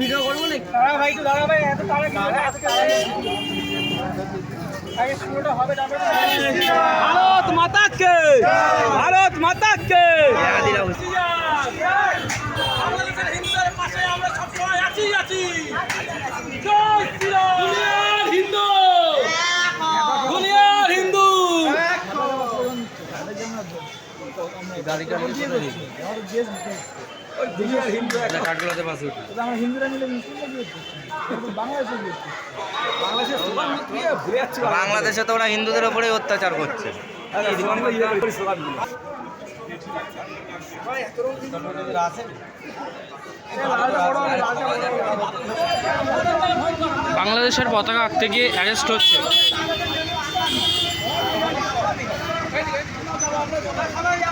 Video করব নাকি দাঁড়া ভাই তো দাঁড়া ভাই এত তাড়াতাড়ি আগে শুরুটা হবে তারপরে ভারত মাতা কে ভারত মাতা কে আমাদের হিন্দুদের পাশে আমরা সবসময় আছি আছি জয় শ্রীরাম দুনিয়ার হিন্দু দুনিয়ার হিন্দু আমরা হিন্দুরা মিলে মুসলিমরা কি হচ্ছে বাংলাদেশে কি হচ্ছে বাংলাদেশের সবার মিলিয়ে ঘুরে যাচ্ছে বাংলাদেশে তো ওরা হিন্দুদের ওপরে অত্যাচার করছে। বাংলাদেশের পতাকা আঁকতে গিয়ে অ্যারেস্ট হচ্ছে। বাংলাদেশ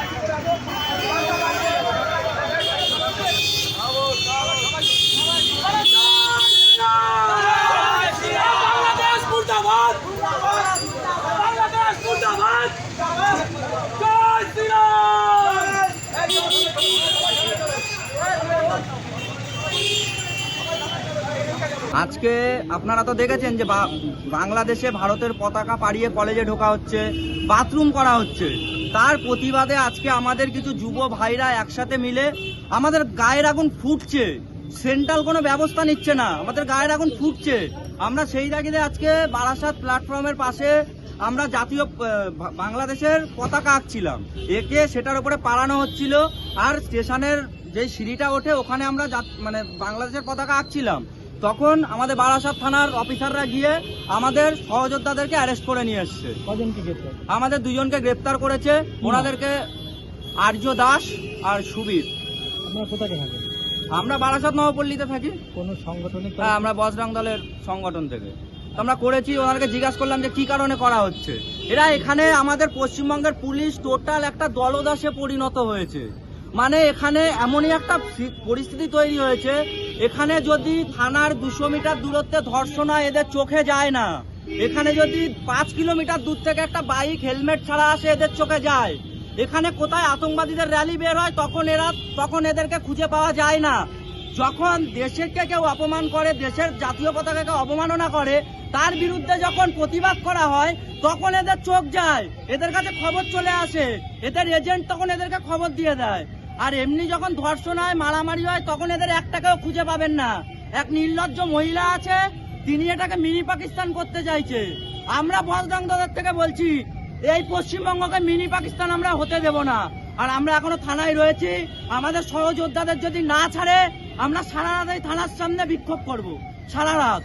আজকে আপনারা তো দেখেছেন যে বাংলাদেশে ভারতের পতাকা পাড়িয়ে কলেজে ঢোকা হচ্ছে, বাথরুম করা হচ্ছে। তার প্রতিবাদে আজকে আমাদের কিছু যুব ভাইরা একসাথে মিলে আমাদের গায়ের আগুন ফুটছে। সেন্ট্রাল কোনো ব্যবস্থা নিচ্ছে না, আমাদের গায়ের আগুন ফুটছে। আমরা সেই তাগিদে আজকে বারাসাত প্ল্যাটফর্মের পাশে আমরা জাতীয় বাংলাদেশের পতাকা আঁকছিলাম। একে সেটার উপরে পাড়ানো হচ্ছিল, আর স্টেশনের যে সিঁড়িটা ওঠে, ওখানে আমরা মানে বাংলাদেশের পতাকা আঁকছিলাম। তখন আমাদের বারাসাত থানার অফিসাররা গিয়ে আমাদের সহযোদ্ধাদেরকে অ্যারেস্ট করে নিয়ে এসছে। আমাদের দুজনকে গ্রেপ্তার করেছে। ওনাদেরকে আর্য দাস আর সুবীর। আমরা বারাসাত নবপল্লীতে থাকি। কোন সাংগঠনিক হ্যাঁ আমরা বজরং দলের সংগঠন থেকে। তো আমরা করেছি ওনাদেরকে জিজ্ঞাসা করলাম যে কি কারণে করা হচ্ছে। এরা এখানে আমাদের পশ্চিমবঙ্গের পুলিশ টোটাল একটা দলদাসে পরিণত হয়েছে। মানে এখানে এমনই একটা পরিস্থিতি তৈরি হয়েছে। এখানে যদি থানার দুশো মিটার দূরত্বে ধর্ষণ হয়, এদের চোখে যায় না। এখানে যদি পাঁচ কিলোমিটার দূর থেকে একটা বাইক, হেলমেট ছাড়া আসে, এদের চোখে যায়। এখানে কোথায় আতঙ্কবাদীদের র্যালি বের হয়, তখন এরা, তখন এদেরকে খুঁজে পাওয়া যায় না। যখন দেশেরকে কেউ অপমান করে, দেশের জাতীয় পতাকাকে অবমাননা করে, তার বিরুদ্ধে যখন প্রতিবাদ করা হয়, তখন এদের চোখ যায়। এদের কাছে খবর চলে আসে। এদের এজেন্ট তখন এদেরকে খবর দিয়ে দেয়। আর এমনি যখন ধর্ষণ হয় মারামারি হয়, তখন এদের একটাকেও খুঁজে পাবেন না। এক নির্লজ্জ মহিলা আছে, তিনি এটাকে মিনি পাকিস্তান করতে চাইছে। আমরা বজরং দলের থেকে বলছি, এই পশ্চিমবঙ্গকে মিনি পাকিস্তান আমরা হতে দেব না। আর আমরা এখনও থানায় রয়েছি, আমাদের সহযোদ্ধাদের যদি না ছাড়ে, আমরা সারা রাত থানার সামনে বিক্ষোভ করব। সারা রাত।